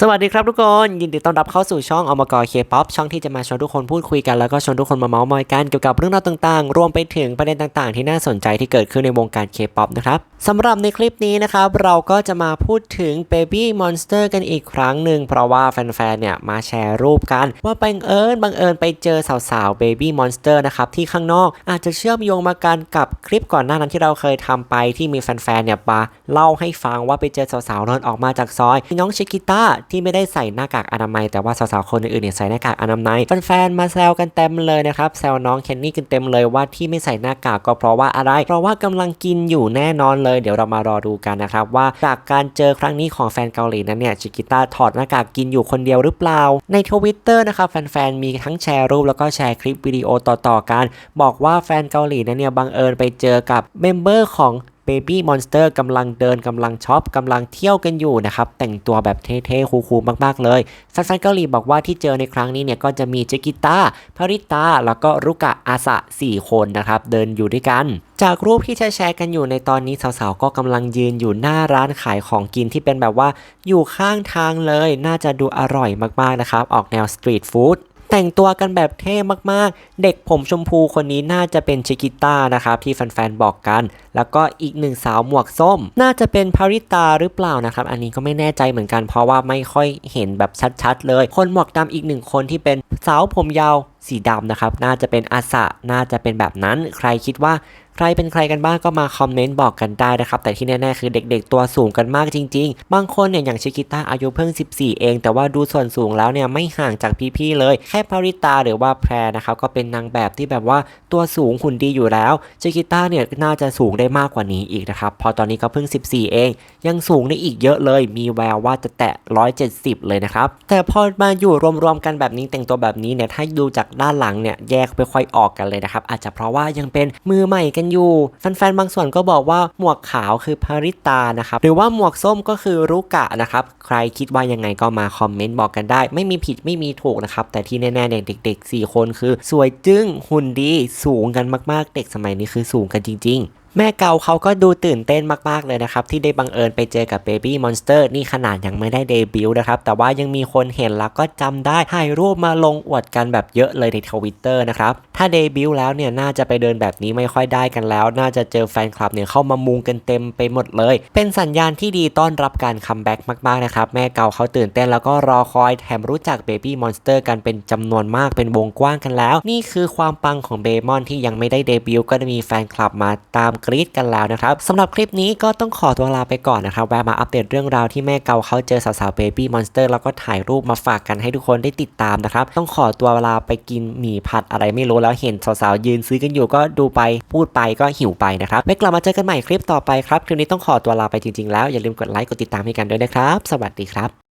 สวัสดีครับทุกคน ยินดีต้อนรับเข้าสู่ช่องอมกรเคป๊อปช่องที่จะมาชวนทุกคนพูดคุยกันแล้วก็ชวนทุกคนมาเมาส์มอยกันเกี่ยวกับเรื่องราวต่างๆ รวมไปถึงประเด็นต่างๆ ที่น่าสนใจที่เกิดขึ้นในวงการเคป๊อปนะครับสำหรับในคลิปนี้นะครับเราก็จะมาพูดถึง Baby Monster กันอีกครั้งหนึ่งเพราะว่าแฟนๆเนี่ยมาแชร์รูปกัน ว่าบังเอิญบังเอิญไปเจอสาวๆ Baby Monster นะครับที่ข้างนอกอาจจะเชื่อมโยงมากันกับคลิปก่อนหน้านั้นที่เราเคยทำไปที่มีแฟนๆเนี่ยมาเล่าให้ฟังว่าไปเจอสาวๆเดินออกมาจากซอยน้องชิกิต้าที่ไม่ได้ใส่หน้ากากอนามัย แต่ว่าสาวๆคนอื่นๆเนี่ยใส่หน้ากากอนามัยแฟนๆมาแซวกันเต็มเลยนะครับแซวน้องเคนนี่กันเต็มเลยว่าที่ไม่ใส่หน้ากากก็เพราะว่าอะไร เพราะว่ากำลังกินอยู่แน่นอนเลย เดี๋ยวเรามารอดูกันนะครับว่าจากการเจอครั้งนี้ของแฟนเกาหลีนั้นเนี่ยชิกิต้าถอดหน้ากากกินอยู่คนเดียวหรือเปล่า ในทวิตเตอร์นะครับแฟนๆมีทั้งแชร์รูปแล้วก็แชร์คลิปวิดีโอต่อๆกัน บอกว่าแฟนเกาหลีนั้นเนี่ยบังเอิญไปเจอกับเมมเบอร์ของ Baby Monster กำลังเดินกำลังช็อปกำลังเที่ยวกันอยู่นะครับ แต่งตัวแบบเท่ๆ คูลๆมากๆเลยแฟนเกาหลีบอกว่าที่เจอในครั้งนี้เนี่ยก็จะมีเจกิต้าพาริตา แล้วก็รุกะอาสะ 4 คนนะครับ เดินอยู่ด้วยกัน จากรูปที่แชร์กันอยู่ในตอนนี้สาวๆ ก็กำลังยืนอยู่หน้าร้านขายของกินที่เป็นแบบว่าอยู่ข้างทางเลย น่าจะดูอร่อยมากๆนะครับ ออกแนวสตรีทฟู้ด แต่งตัวกันแบบเท่มากๆ เด็กผมชมพูคนนี้น่าจะเป็นชิกิต้านะครับที่แฟนๆบอกกัน แล้วก็อีกหนึ่งสาวหมวกส้ม น่าจะเป็นพาริตาหรือเปล่านะครับ อันนี้ก็ไม่แน่ใจเหมือนกันเพราะว่าไม่ค่อยเห็นแบบชัดๆ เลย คนหมวกดำอีกหนึ่งคนที่เป็นสาวผมยาวสีดำนะครับ น่าจะเป็นอาสะน่าจะเป็นแบบนั้น ใครคิดว่า ใครเป็นใครกันบ้างก็มาคอมเมนต์บอกกันได้นะครับ แต่ที่แน่ๆคือเด็กๆตัวสูงกันมากจริง ๆ บางคนเนี่ยอย่างชิกิต้าอายุเพิ่ง 14 เอง แต่ว่าดูส่วนสูงแล้วเนี่ยไม่ห่างจากพี่ๆเลย แค่พาริตาหรือว่าแพรนะครับก็เป็นนางแบบที่แบบว่าตัวสูงหุ่นดีอยู่แล้วชิกิต้าเนี่ยน่าจะสูงได้มากกว่านี้อีกนะครับ พอตอนนี้ก็เพิ่ง 14 เอง ยังสูงได้อีกเยอะเลย มีแววว่าจะแตะ 170 เลยนะครับ แต่พอมาอยู่รวมๆกันแบบนี้แต่งตัวแบบนี้เนี่ยถ้าดูจากด้านหลังเนี่ยแยกไม่ค่อยออกกันเลยนะครับอาจจะเพราะว่ายังเป็นมือใหม่กันอยู่ แฟนๆบางส่วนก็บอกว่าหมวกขาวคือพาริตานะครับหรือว่าหมวกส้มก็คือรุกะนะครับใครคิดว่ายังไงก็มาคอมเมนต์บอกกันได้ ไม่มีผิดไม่มีถูกนะครับแต่ที่แน่ๆเด็กๆ4 คนคือ สวยจึ้งหุ่นดีสูงกันมากๆ เด็กสมัยนี้คือสูงกันจริง ๆแม่เกาเขาก็ดูตื่นเต้นมาก ๆ เลยนะครับ ที่ได้บังเอิญไปเจอกับ Baby Monster นี่ขนาดยังไม่ได้เดบิวต์นะครับ แต่ว่ายังมีคนเห็นแล้วก็จำได้ถ่ายรูปมาลงอวดกันแบบเยอะเลยในทวิตเตอร์นะครับถ้าเดบิวต์แล้วเนี่ยน่าจะไปเดินแบบนี้ไม่ค่อยได้กันแล้ว น่าจะเจอแฟนคลับเนี่ยเข้ามามุงกันเต็มไปหมดเลย เป็นสัญญาณที่ดีต้อนรับการคัมแบ็กมากๆนะครับ แม่เก่าเขาตื่นเต้นแล้วก็รอคอยแถมรู้จัก Baby Monster กันเป็นจำนวนมากเป็นวงกว้างกันแล้ว นี่คือความปังของเบมอนที่ยังไม่ได้เดบิวต์ก็จะมีแฟนคลับมาตามกรีดกันแล้วนะครับสำหรับคลิปนี้ก็ต้องขอตัวลาไปก่อนนะครับแวะมาอัปเดตเรื่องราวที่แม่เก่าเขาเจอสาวๆ Baby Monster แล้วก็ถ่ายรูปมาฝากกันให้ทุกคนได้ติดตามนะครับต้องขอตัวลาไปกินหมี่ผัดอะไรไม่รู้แล้วเห็นสาวๆยืนซื้อกันอยู่ก็ดูไปพูดไปก็หิวไปนะครับไม่กลับมาเจอกันใหม่คลิปต่อไปครับคลิปนี้ต้องขอตัวลาไปจริงๆแล้วอย่าลืมกดไลค์กดติดตามให้กันด้วยนะครับ สวัสดีครับ